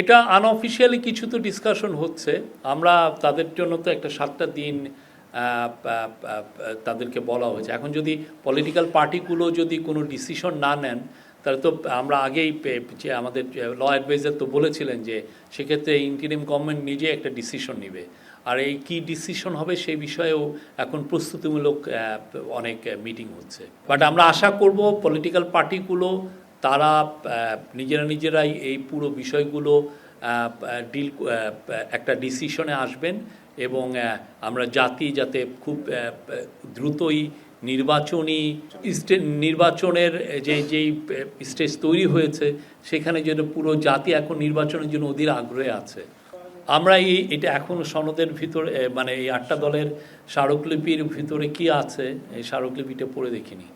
এটা আনঅফিসিয়ালি কিছু তো ডিসকাশন হচ্ছে। আমরা তাদের জন্য তো একটা সাতটা দিন তাদেরকে বলা হয়েছে। এখন যদি পলিটিক্যাল পার্টিগুলো যদি কোনো ডিসিশন না নেন, তাহলে তো আমরা আগেই যে আমাদের ল অ্যাডভাইজার তো বলেছিলেন যে সেক্ষেত্রে ইন্টারিম গভর্নমেন্ট নিজে একটা ডিসিশন নেবে। আর এই কি ডিসিশন হবে সেই বিষয়েও এখন প্রস্তুতিমূলক অনেক মিটিং হচ্ছে। বাট আমরা আশা করব পলিটিক্যাল পার্টিগুলো তারা নিজেরা নিজেরাই এই পুরো বিষয়গুলো ডিল একটা ডিসিশনে আসবেন এবং আমরা জাতি যাতে খুব দ্রুতই নির্বাচনী নির্বাচনের যে, যেই স্টেজ তৈরি হয়েছে, সেখানে যেন পুরো জাতি এখন নির্বাচনের জন্য অধীর আগ্রহে আছে। আমরা এই, এটা এখন সনদের ভিতরে মানে এই আটটা দলের স্মারকলিপির ভিতরে কি আছে, এই স্মারকলিপিটা পড়ে দেখিনি।